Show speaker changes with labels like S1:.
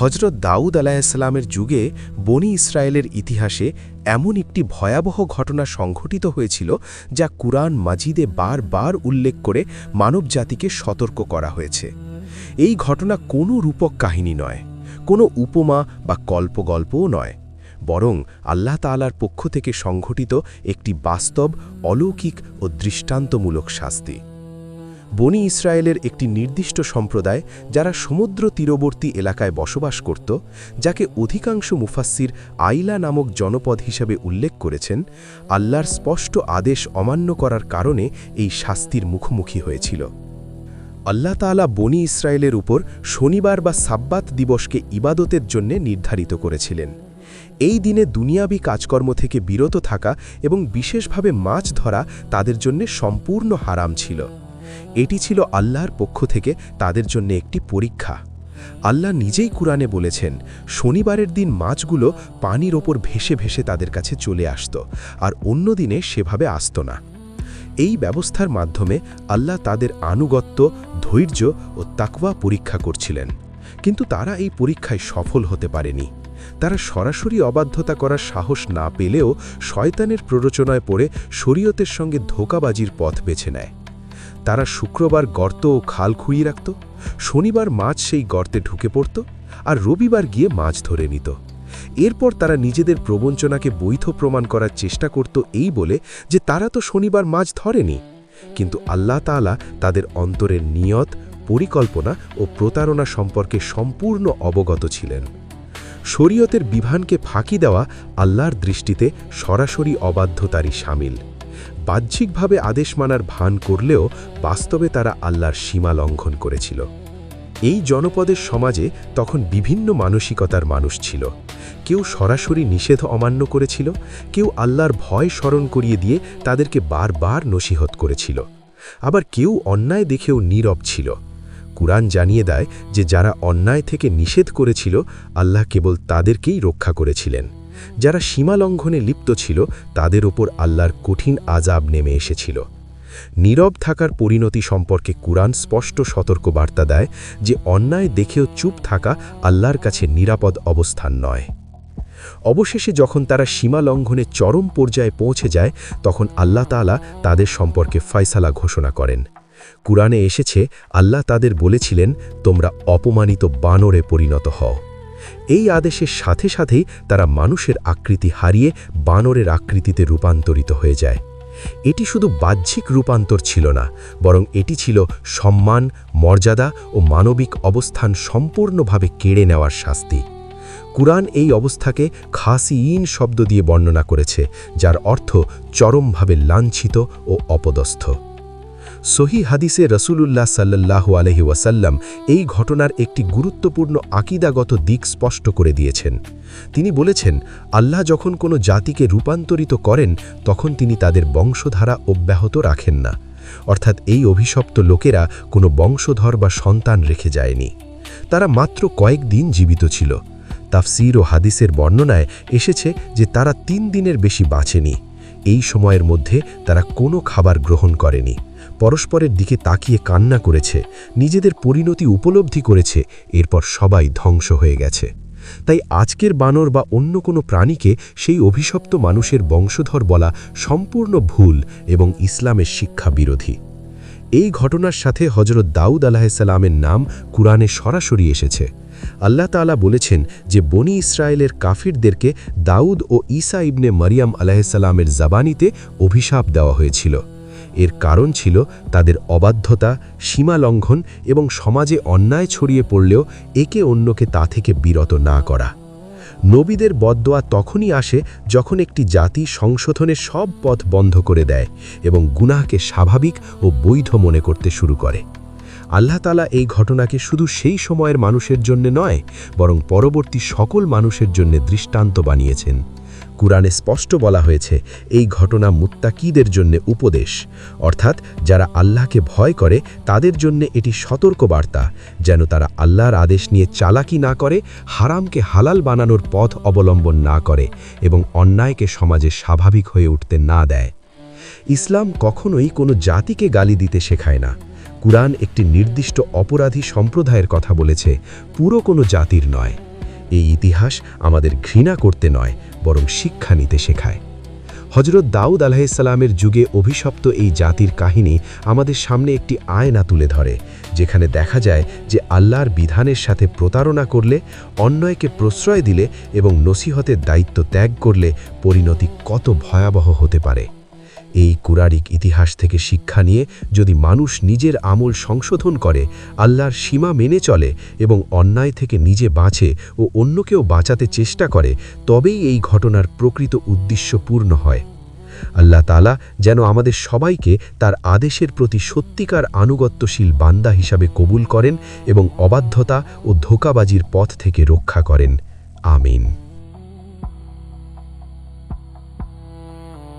S1: হজরত দাউদ আলাহিসাল্লামের যুগে বনি ইসরায়েলের ইতিহাসে এমন একটি ভয়াবহ ঘটনা সংঘটিত হয়েছিল যা কুরআন মাজিদে বারবার উল্লেখ করে মানবজাতিকে সতর্ক করা হয়েছে। এই ঘটনা কোনো রূপক কাহিনী নয়, কোনো উপমা বা কল্পগল্পও নয়, বরং আল্লাহ তালার পক্ষ থেকে সংঘটিত একটি বাস্তব, অলৌকিক ও দৃষ্টান্তমূলক শাস্তি। বনি ইসরায়েলের একটি নির্দিষ্ট সম্প্রদায় যারা সমুদ্র তীরবর্তী এলাকায় বসবাস করত, যাকে অধিকাংশ মুফাসির আইলা নামক জনপদ হিসাবে উল্লেখ করেছেন, আল্লাহর স্পষ্ট আদেশ অমান্য করার কারণে এই শাস্তির মুখোমুখি হয়েছিল। আল্লাহ তাআলা বনি ইসরায়েলের উপর শনিবার বা সাব্বাত দিবসকে ইবাদতের জন্য নির্ধারিত করেছিলেন। এই দিনে দুনিয়াবি কাজকর্ম থেকে বিরত থাকা এবং বিশেষভাবে মাছ ধরা তাদের জন্য সম্পূর্ণ হারাম ছিল। এটি ছিল আল্লাহর পক্ষ থেকে তাদের জন্য একটি পরীক্ষা। আল্লাহ নিজেই কুরআনে বলেছেন, শনিবারের দিন মাছগুলো পানির ওপর ভেসে ভেসে তাদের কাছে চলে আসত, আর অন্য দিনে সেভাবে আসত না। এই ব্যবস্থার মাধ্যমে আল্লাহ তাদের আনুগত্য, ধৈর্য ও তাকওয়া পরীক্ষা করছিলেন। কিন্তু তারা এই পরীক্ষায় সফল হতে পারেনি। তারা সরাসরি অবাধ্যতা করার সাহস না পেলেও শয়তানের প্ররোচনায় পড়ে শরীয়তের সঙ্গে ধোকাবাজির পথ বেছে নেয়। তারা শুক্রবার গর্ত ও খাল খুঁড়িয়ে রাখত। শনিবার মাছ সেই গর্তে ঢুকে পড়ত আর রবিবার গিয়ে মাছ ধরে নিত। এরপর তারা নিজেদের প্রবঞ্চনাকে বৈধ প্রমাণ করার চেষ্টা করত এই বলে যে তারা তো শনিবার মাছ ধরেনি। কিন্তু আল্লাহ তাআলা তাদের অন্তরের নিয়ত, পরিকল্পনা ও প্রতারণা সম্পর্কে সম্পূর্ণ অবগত ছিলেন। শরীয়তের বিধানকে ফাঁকি দেওয়া আল্লাহর দৃষ্টিতে সরাসরি অবাধ্যতারই সামিল। বাহ্যিকভাবে আদেশ মানার ভান করলেও বাস্তবে তারা আল্লাহর সীমা লঙ্ঘন করেছিল। এই জনপদের সমাজে তখন বিভিন্ন মানসিকতার মানুষ ছিল। কেউ সরাসরি নিষেধ অমান্য করেছিল, কেউ আল্লাহর ভয় স্মরণ করিয়ে দিয়ে তাদেরকে বারবার নসিহত করেছিল। আবার কেউ অন্যায় দেখেও নীরব ছিল। কুরআন জানিয়ে দেয় যে, যারা অন্যায় থেকে নিষেধ করেছিল, আল্লাহ কেবল তাদেরকেই রক্ষা করেছিলেন। যারা সীমালঙ্ঘনে লিপ্ত ছিল, তাদের ওপর আল্লাহর কঠিন আজাব নেমে এসেছিল। নীরব থাকার পরিণতি সম্পর্কে কুরআন স্পষ্ট সতর্ক বার্তা দেয় যে, অন্যায় দেখেও চুপ থাকা আল্লাহর কাছে নিরাপদ অবস্থান নয়। অবশেষে যখন তারা সীমা লঙ্ঘনে চরম পর্যায়ে পৌঁছে যায়, তখন আল্লাহ তালা তাদের সম্পর্কে ফয়সালা ঘোষণা করেন। কুরআনে এসেছে, আল্লাহ তাদের বলেছিলেন, তোমরা অপমানিত বানরে পরিণত হও। এই আদেশের সাথে সাথেই তারা মানুষের আকৃতি হারিয়ে বানরের আকৃতিতে রূপান্তরিত হয়ে যায়। এটি শুধু বাহ্যিক রূপান্তর ছিল না, বরং এটি ছিল সম্মান, মর্যাদা ও মানবিক অবস্থান সম্পূর্ণভাবে কেড়ে নেওয়ার শাস্তি। কুরআন এই অবস্থাকে খাসি ইন শব্দ দিয়ে বর্ণনা করেছে, যার অর্থ চরমভাবে লাঞ্ছিত ও অপদস্থ। সহি হাদিসে রসুলুল্লাহ সাল্লাহু আলহি ওয়াসাল্লাম এই ঘটনার একটি গুরুত্বপূর্ণ আকিদাগত দিক স্পষ্ট করে দিয়েছেন। তিনি বলেছেন, আল্লাহ যখন কোনো জাতিকে রূপান্তরিত করেন, তখন তিনি তাদের বংশধারা অব্যাহত রাখেন না। অর্থাৎ এই অভিশপ্ত লোকেরা কোনো বংশধর বা সন্তান রেখে যায়নি। তারা মাত্র কয়েক দিন জীবিত ছিল। তাফসির ও হাদিসের বর্ণনায় এসেছে যে তারা তিন দিনের বেশি বাঁচেনি। এই সময়ের মধ্যে তারা কোনো খাবার গ্রহণ করেনি। পরস্পরের দিকে তাকিয়ে কান্না করেছে, নিজেদের পরিণতি উপলব্ধি করেছে, এরপর সবাই ধ্বংস হয়ে গেছে। তাই আজকের বানর বা অন্য কোনো প্রাণীকে সেই অভিশপ্ত মানুষের বংশধর বলা সম্পূর্ণ ভুল এবং ইসলামের শিক্ষা বিরোধী। এই ঘটনার সাথে হজরত দাউদ আলাহিসাল্লামের নাম কুরআনে সরাসরি এসেছে। আল্লাহ তালা বলেছেন যে বনি ইসরায়েলের কাফিরদেরকে দাউদ ও ঈসা ইবনে মরিয়াম আলাহিসাল্লামের জাবানিতে অভিশাপ দেওয়া হয়েছিল। এর কারণ ছিল তাদের অবাধ্যতা, সীমা লঙ্ঘন এবং সমাজে অন্যায় ছড়িয়ে পড়লেও একে অন্যকে তা থেকে বিরত না করা। নবীদের বদোয়া তখনই আসে যখন একটি জাতি সংশোধনের সব পথ বন্ধ করে দেয় এবং গুনাহকে স্বাভাবিক ও বৈধ মনে করতে শুরু করে। আল্লাহ তালা এই ঘটনাকে শুধু সেই সময়ের মানুষের জন্য নয়, বরং পরবর্তী সকল মানুষের জন্য দৃষ্টান্ত বানিয়েছেন। কুরআনে স্পষ্ট বলা হয়েছে, এই ঘটনা মুত্তাকিদের জন্য উপদেশ। অর্থাৎ যারা আল্লাহকে ভয় করে, তাদের জন্য এটি সতর্ক বার্তা যেন তারা আল্লাহর আদেশ নিয়ে চালাকি না করে, হারামকে হালাল বানানোর পথ অবলম্বন না করে এবং অন্যায়কে সমাজে স্বাভাবিক হয়ে উঠতে না দেয়। ইসলাম কখনোই কোনো জাতিকে গালি দিতে শেখায় না। কুরআন একটি নির্দিষ্ট অপরাধী সম্প্রদায়ের কথা বলেছে, পুরো কোনো জাতির নয়। এই ইতিহাস আমাদের ঘৃণা করতে নয়, বরং শিক্ষা নিতে শেখায়। হজরত দাউদ আলাহিসাল্লামের যুগে অভিশপ্ত এই জাতির কাহিনী আমাদের সামনে একটি আয়না তুলে ধরে, যেখানে দেখা যায় যে আল্লাহর বিধানের সাথে প্রতারণা করলে, অন্যায়কে প্রশ্রয় দিলে এবং নসিহতের দায়িত্ব ত্যাগ করলে পরিণতি কত ভয়াবহ হতে পারে। এই কুরারিক ইতিহাস থেকে শিক্ষা নিয়ে যদি মানুষ নিজের আমল সংশোধন করে, আল্লাহর সীমা মেনে চলে এবং অন্যায় থেকে নিজে বাঁচে ও অন্যকেও বাঁচাতে চেষ্টা করে, তবেই এই ঘটনার প্রকৃত উদ্দেশ্য পূর্ণ হয়। আল্লাহ তালা যেন আমাদের সবাইকে তার আদেশের প্রতি সত্যিকার আনুগত্যশীল বান্দা হিসাবে কবুল করেন এবং অবাধ্যতা ও ধোকাবাজির পথ থেকে রক্ষা করেন। আমিন।